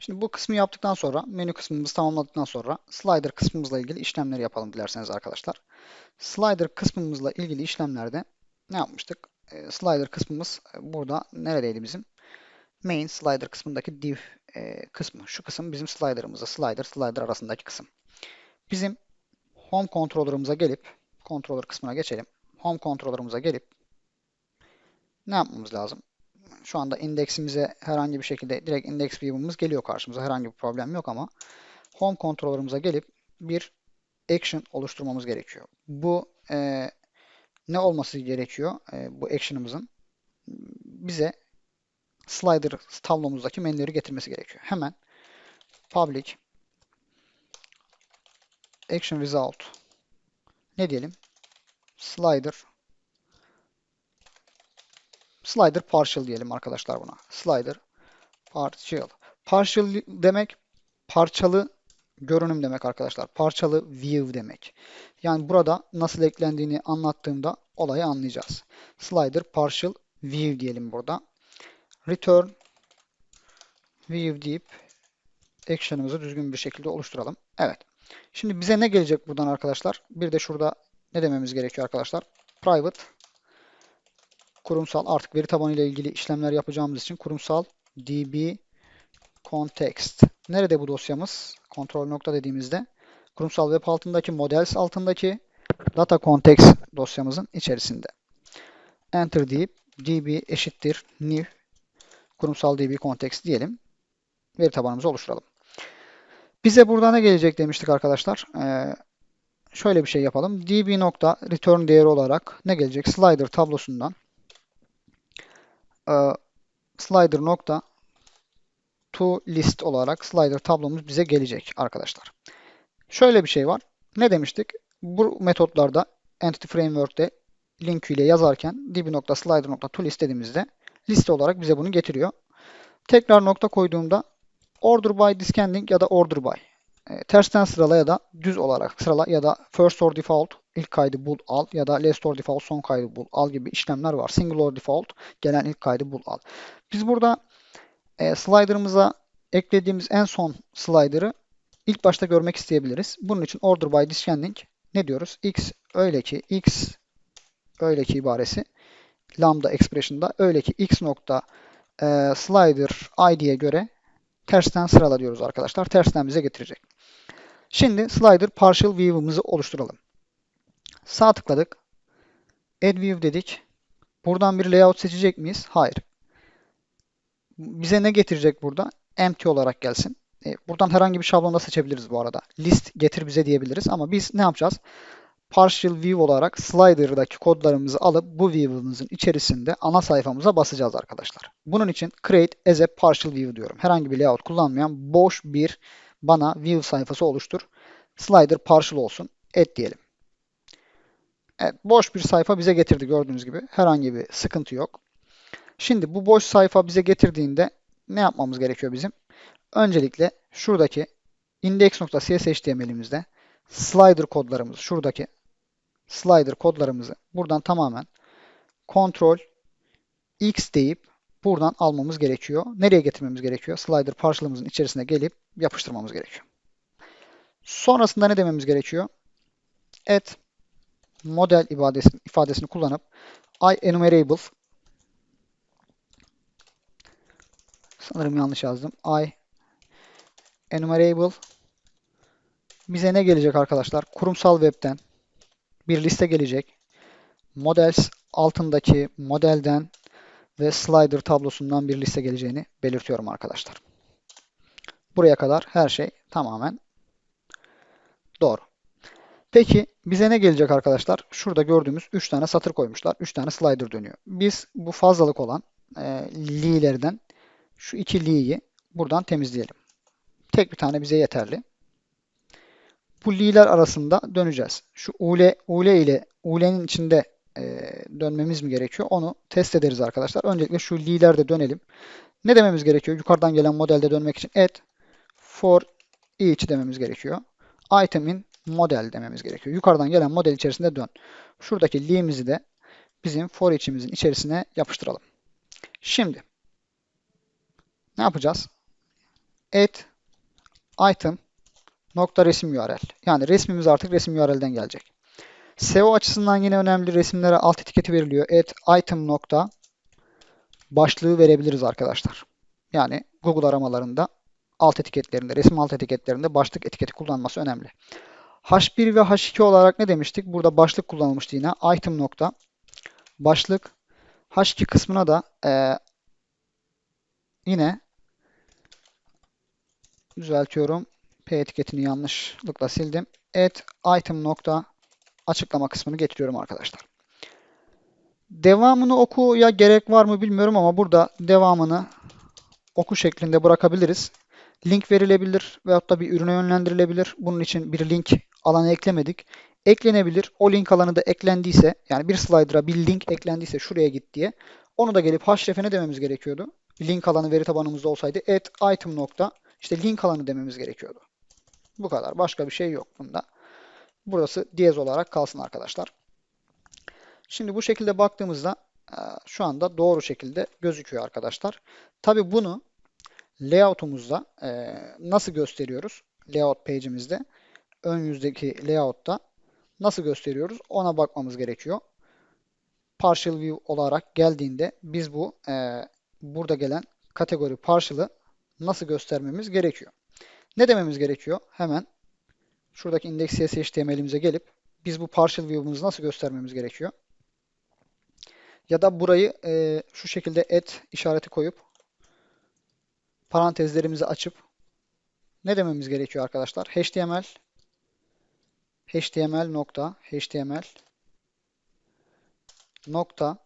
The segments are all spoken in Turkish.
Şimdi bu kısmı yaptıktan sonra menü kısmımızı tamamladıktan sonra slider kısmımızla ilgili işlemleri yapalım dilerseniz arkadaşlar. Slider kısmımızla ilgili işlemlerde ne yapmıştık? E, slider kısmımız e, burada neredeydi bizim? Main slider kısmındaki div e, kısmı. Şu kısım bizim slider'ımızda. Slider, slider arasındaki kısım. Bizim home controller'ımıza gelip controller kısmına geçelim. Home controller'ımıza gelip ne yapmamız lazım? Şu anda indeksimize herhangi bir şekilde direkt index view'umuz geliyor karşımıza. Herhangi bir problem yok ama home controller'ımıza gelip bir action oluşturmamız gerekiyor. Bu e, ne olması gerekiyor? E, bu action'ımızın bize slider tablomuzdaki menüleri getirmesi gerekiyor. Hemen public action result ne diyelim? Slider slider partial diyelim arkadaşlar buna. Slider partial. Partial demek parçalı görünüm demek arkadaşlar. Parçalı view demek. Yani burada nasıl eklendiğini anlattığımda olayı anlayacağız. Slider partial view diyelim burada. Return view deyip action'ımızı düzgün bir şekilde oluşturalım. Evet. Şimdi bize ne gelecek buradan arkadaşlar? Bir de şurada ne dememiz gerekiyor arkadaşlar? Private kurumsal artık veri tabanı ile ilgili işlemler yapacağımız için kurumsal db context. Nerede bu dosyamız? Kontrol nokta dediğimizde kurumsal web altındaki models altındaki data context dosyamızın içerisinde. Enter deyip db eşittir new kurumsal db context diyelim. Veri tabanımızı oluşturalım. Bize burada ne gelecek demiştik arkadaşlar. Ee, şöyle bir şey yapalım. db nokta return değeri olarak ne gelecek? Slider tablosundan slider nokta to list olarak slider tablomuz bize gelecek arkadaşlar. Şöyle bir şey var. Ne demiştik? Bu metotlarda Entity Framework'te link ile yazarken db.slider.to list dediğimizde liste olarak bize bunu getiriyor. Tekrar nokta koyduğumda order by descending ya da order by e, tersten sırala ya da düz olarak sırala ya da first or default ilk kaydı bul al ya da last or default son kaydı bul al gibi işlemler var. Single or default gelen ilk kaydı bul al. Biz burada e, slider'ımıza eklediğimiz en son slider'ı ilk başta görmek isteyebiliriz. Bunun için order by descending ne diyoruz? x öyle ki x öyle ki ibaresi lambda expression'da öyle ki x nokta e, slider id'ye göre tersten sırala arkadaşlar. Tersten bize getirecek. Şimdi slider partial view'ımızı oluşturalım. Sağ tıkladık. Add view dedik. Buradan bir layout seçecek miyiz? Hayır. Bize ne getirecek burada? Empty olarak gelsin. E, buradan herhangi bir şablonda seçebiliriz bu arada. List getir bize diyebiliriz ama biz ne yapacağız? Partial view olarak slider'daki kodlarımızı alıp bu view'ımızın içerisinde ana sayfamıza basacağız arkadaşlar. Bunun için create as a partial view diyorum. Herhangi bir layout kullanmayan boş bir bana view sayfası oluştur. Slider partial olsun. Et diyelim. Evet, boş bir sayfa bize getirdi gördüğünüz gibi. Herhangi bir sıkıntı yok. Şimdi bu boş sayfa bize getirdiğinde ne yapmamız gerekiyor bizim? Öncelikle şuradaki index.cshtml'imizde slider kodlarımızı, şuradaki slider kodlarımızı buradan tamamen kontrol x deyip buradan almamız gerekiyor. Nereye getirmemiz gerekiyor? Slider partial'ımızın içerisine gelip yapıştırmamız gerekiyor. Sonrasında ne dememiz gerekiyor? Add model ifadesini, ifadesini kullanıp i enumerable sanırım yanlış yazdım. i enumerable bize ne gelecek arkadaşlar? Kurumsal webten bir liste gelecek. Models altındaki modelden ve slider tablosundan bir liste geleceğini belirtiyorum arkadaşlar. Buraya kadar her şey tamamen doğru. Peki bize ne gelecek arkadaşlar? Şurada gördüğümüz 3 tane satır koymuşlar. 3 tane slider dönüyor. Biz bu fazlalık olan e, li'lerden şu iki li'yi buradan temizleyelim. Tek bir tane bize yeterli. Bu li'ler arasında döneceğiz. Şu ule, ule ile ule'nin içinde e, dönmemiz mi gerekiyor? Onu test ederiz arkadaşlar. Öncelikle şu li'lerde dönelim. Ne dememiz gerekiyor? Yukarıdan gelen modelde dönmek için add for each dememiz gerekiyor. Item'in model dememiz gerekiyor. Yukarıdan gelen model içerisinde dön. Şuradaki li'mizi de bizim for each'imizin içerisine yapıştıralım. Şimdi ne yapacağız? add item nokta resim URL. Yani resmimiz artık resim URL'den gelecek. SEO açısından yine önemli resimlere alt etiketi veriliyor. Add item nokta başlığı verebiliriz arkadaşlar. Yani Google aramalarında alt etiketlerinde, resim alt etiketlerinde başlık etiketi kullanması önemli. H1 ve H2 olarak ne demiştik? Burada başlık kullanılmıştı yine. Item nokta başlık. H2 kısmına da e, yine düzeltiyorum. P etiketini yanlışlıkla sildim. Add item nokta açıklama kısmını getiriyorum arkadaşlar. Devamını okuya gerek var mı bilmiyorum ama burada devamını oku şeklinde bırakabiliriz. Link verilebilir veyahut da bir ürüne yönlendirilebilir. Bunun için bir link alanı eklemedik. Eklenebilir. O link alanı da eklendiyse yani bir slider'a bir link eklendiyse şuraya git diye onu da gelip href'e dememiz gerekiyordu. Link alanı veri tabanımızda olsaydı add item nokta işte link alanı dememiz gerekiyordu. Bu kadar. Başka bir şey yok bunda. Burası diyez olarak kalsın arkadaşlar. Şimdi bu şekilde baktığımızda şu anda doğru şekilde gözüküyor arkadaşlar. Tabi bunu layout'umuzda nasıl gösteriyoruz? Layout page'imizde ön yüzdeki layout'ta nasıl gösteriyoruz? Ona bakmamız gerekiyor. Partial view olarak geldiğinde biz bu burada gelen kategori partial'ı nasıl göstermemiz gerekiyor? Ne dememiz gerekiyor? Hemen şuradaki index.cs HTML'imize gelip biz bu partial view'umuzu nasıl göstermemiz gerekiyor? Ya da burayı e, şu şekilde et işareti koyup parantezlerimizi açıp ne dememiz gerekiyor arkadaşlar? HTML HTML nokta HTML nokta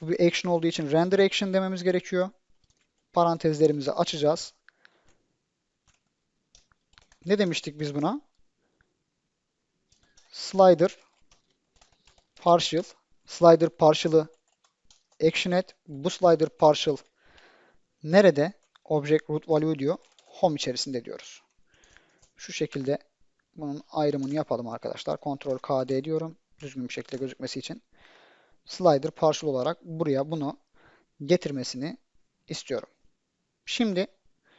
bu bir action olduğu için render action dememiz gerekiyor. Parantezlerimizi açacağız. Ne demiştik biz buna? Slider partial slider partial'ı action et. Bu slider partial nerede? Object root value diyor. Home içerisinde diyoruz. Şu şekilde bunun ayrımını yapalım arkadaşlar. Ctrl KD diyorum. Düzgün bir şekilde gözükmesi için. Slider partial olarak buraya bunu getirmesini istiyorum. Şimdi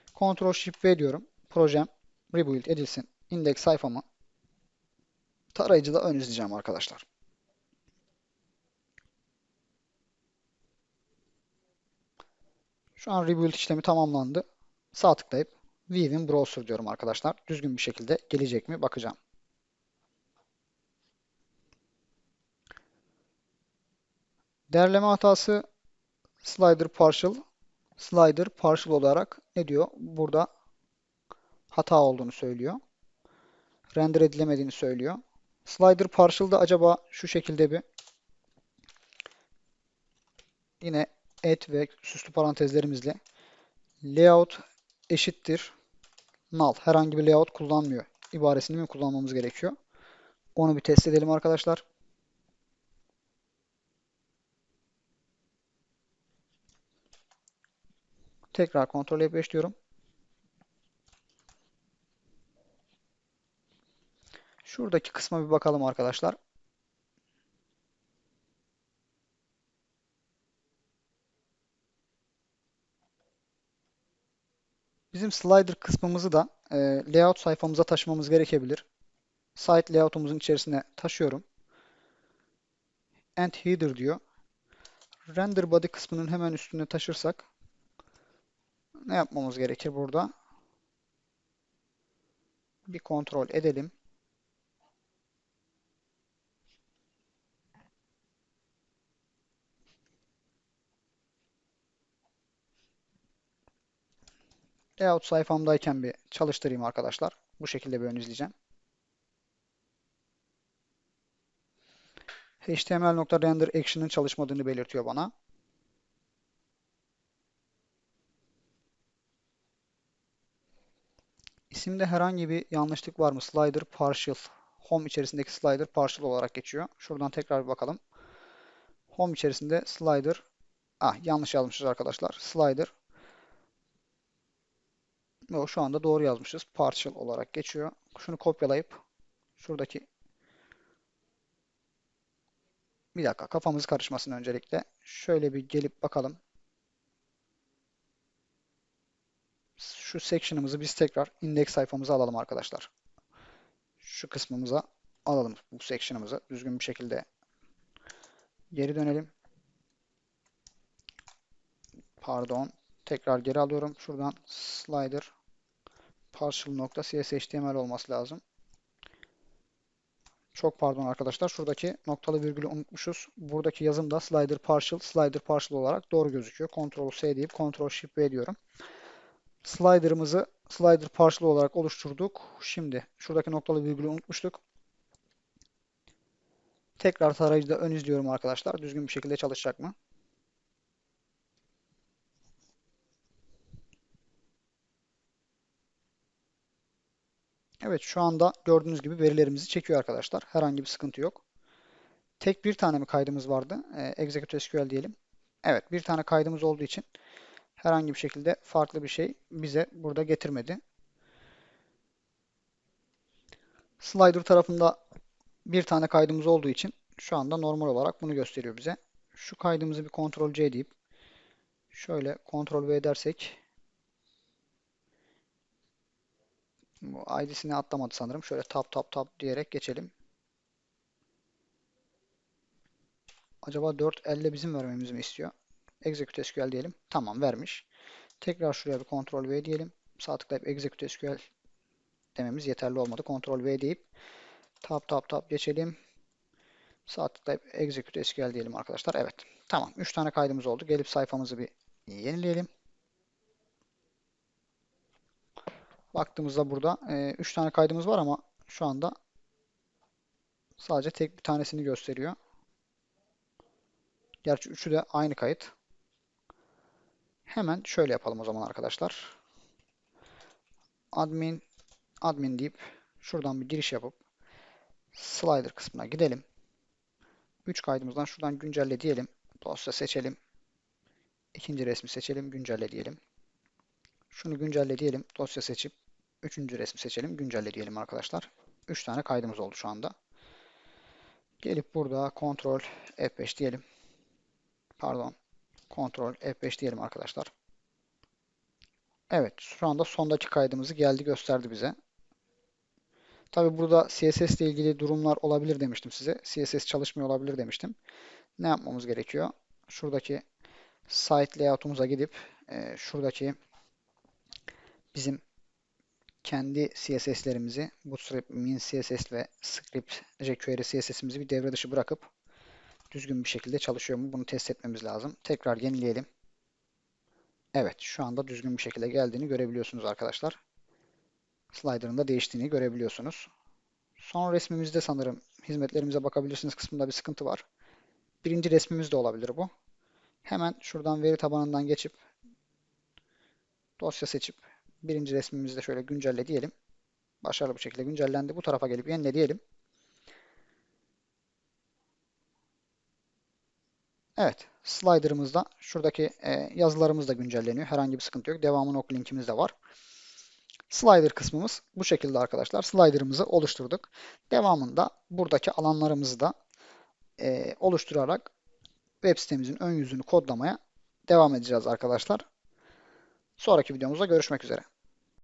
Ctrl Shift V diyorum. Projem rebuild edilsin. Index sayfamı tarayıcıda ön izleyeceğim arkadaşlar. Şu an rebuild işlemi tamamlandı. Sağ tıklayıp in Browser diyorum arkadaşlar. Düzgün bir şekilde gelecek mi bakacağım. Derleme hatası slider partial slider partial olarak ne diyor? Burada hata olduğunu söylüyor. Render edilemediğini söylüyor. Slider partial'da acaba şu şekilde bir yine et ve süslü parantezlerimizle layout eşittir null. Herhangi bir layout kullanmıyor. ibaresini mi kullanmamız gerekiyor? Onu bir test edelim arkadaşlar. Tekrar kontrol F5 diyorum. Şuradaki kısma bir bakalım arkadaşlar. Bizim slider kısmımızı da e, layout sayfamıza taşımamız gerekebilir. Site layout'umuzun içerisine taşıyorum. And header diyor. Render body kısmının hemen üstüne taşırsak ne yapmamız gerekir burada? Bir kontrol edelim. Layout sayfamdayken bir çalıştırayım arkadaşlar. Bu şekilde bir ön izleyeceğim. HTML.render action'ın çalışmadığını belirtiyor bana. İsimde herhangi bir yanlışlık var mı? Slider partial. Home içerisindeki slider partial olarak geçiyor. Şuradan tekrar bir bakalım. Home içerisinde slider ah yanlış yazmışız arkadaşlar. Slider Yo, şu anda doğru yazmışız. Partial olarak geçiyor. Şunu kopyalayıp şuradaki bir dakika kafamız karışmasın öncelikle. Şöyle bir gelip bakalım. şu section'ımızı biz tekrar index sayfamıza alalım arkadaşlar. Şu kısmımıza alalım bu section'ımızı düzgün bir şekilde geri dönelim. Pardon. Tekrar geri alıyorum. Şuradan slider partial nokta CSHTML olması lazım. Çok pardon arkadaşlar. Şuradaki noktalı virgülü unutmuşuz. Buradaki yazım da slider partial, slider partial olarak doğru gözüküyor. Ctrl S deyip Ctrl Shift V diyorum. Slider'ımızı slider partial olarak oluşturduk. Şimdi şuradaki noktalı virgülü unutmuştuk. Tekrar tarayıcıda ön izliyorum arkadaşlar. Düzgün bir şekilde çalışacak mı? Evet şu anda gördüğünüz gibi verilerimizi çekiyor arkadaşlar. Herhangi bir sıkıntı yok. Tek bir tane mi kaydımız vardı? Ee, Execute SQL diyelim. Evet bir tane kaydımız olduğu için herhangi bir şekilde farklı bir şey bize burada getirmedi. Slider tarafında bir tane kaydımız olduğu için şu anda normal olarak bunu gösteriyor bize. Şu kaydımızı bir Ctrl C deyip şöyle Ctrl V dersek bu atlamadı sanırım. Şöyle tap tap tap diyerek geçelim. Acaba 4.50 bizim vermemizi mi istiyor? Execute SQL diyelim. Tamam vermiş. Tekrar şuraya bir Ctrl V diyelim. Sağ tıklayıp Execute SQL dememiz yeterli olmadı. Ctrl V deyip tap tap tap geçelim. Sağ tıklayıp Execute SQL diyelim arkadaşlar. Evet. Tamam. 3 tane kaydımız oldu. Gelip sayfamızı bir yenileyelim. Baktığımızda burada 3 tane kaydımız var ama şu anda sadece tek bir tanesini gösteriyor. Gerçi üçü de aynı kayıt. Hemen şöyle yapalım o zaman arkadaşlar. Admin admin deyip şuradan bir giriş yapıp slider kısmına gidelim. 3 kaydımızdan şuradan güncelle diyelim. Dosya seçelim. İkinci resmi seçelim. Güncelle diyelim. Şunu güncelle diyelim. Dosya seçip üçüncü resmi seçelim. Güncelle diyelim arkadaşlar. 3 tane kaydımız oldu şu anda. Gelip burada Ctrl F5 diyelim. Pardon. Ctrl F5 diyelim arkadaşlar. Evet. Şu anda sondaki kaydımızı geldi gösterdi bize. Tabi burada CSS ile ilgili durumlar olabilir demiştim size. CSS çalışmıyor olabilir demiştim. Ne yapmamız gerekiyor? Şuradaki site layout'umuza gidip e, şuradaki bizim kendi CSS'lerimizi Bootstrap, Min CSS ve Script jQuery CSS'imizi bir devre dışı bırakıp düzgün bir şekilde çalışıyor mu bunu test etmemiz lazım. Tekrar yenileyelim. Evet şu anda düzgün bir şekilde geldiğini görebiliyorsunuz arkadaşlar. Slider'ın da değiştiğini görebiliyorsunuz. Son resmimizde sanırım hizmetlerimize bakabilirsiniz kısmında bir sıkıntı var. Birinci resmimiz de olabilir bu. Hemen şuradan veri tabanından geçip dosya seçip birinci resmimizi de şöyle güncelle diyelim. Başarılı bir şekilde güncellendi. Bu tarafa gelip yenile diyelim. Evet, slider'ımızda şuradaki e, yazılarımız da güncelleniyor. Herhangi bir sıkıntı yok. Devamını ok linkimiz de var. Slider kısmımız bu şekilde arkadaşlar. Slider'ımızı oluşturduk. Devamında buradaki alanlarımızı da e, oluşturarak web sitemizin ön yüzünü kodlamaya devam edeceğiz arkadaşlar. Sonraki videomuzda görüşmek üzere.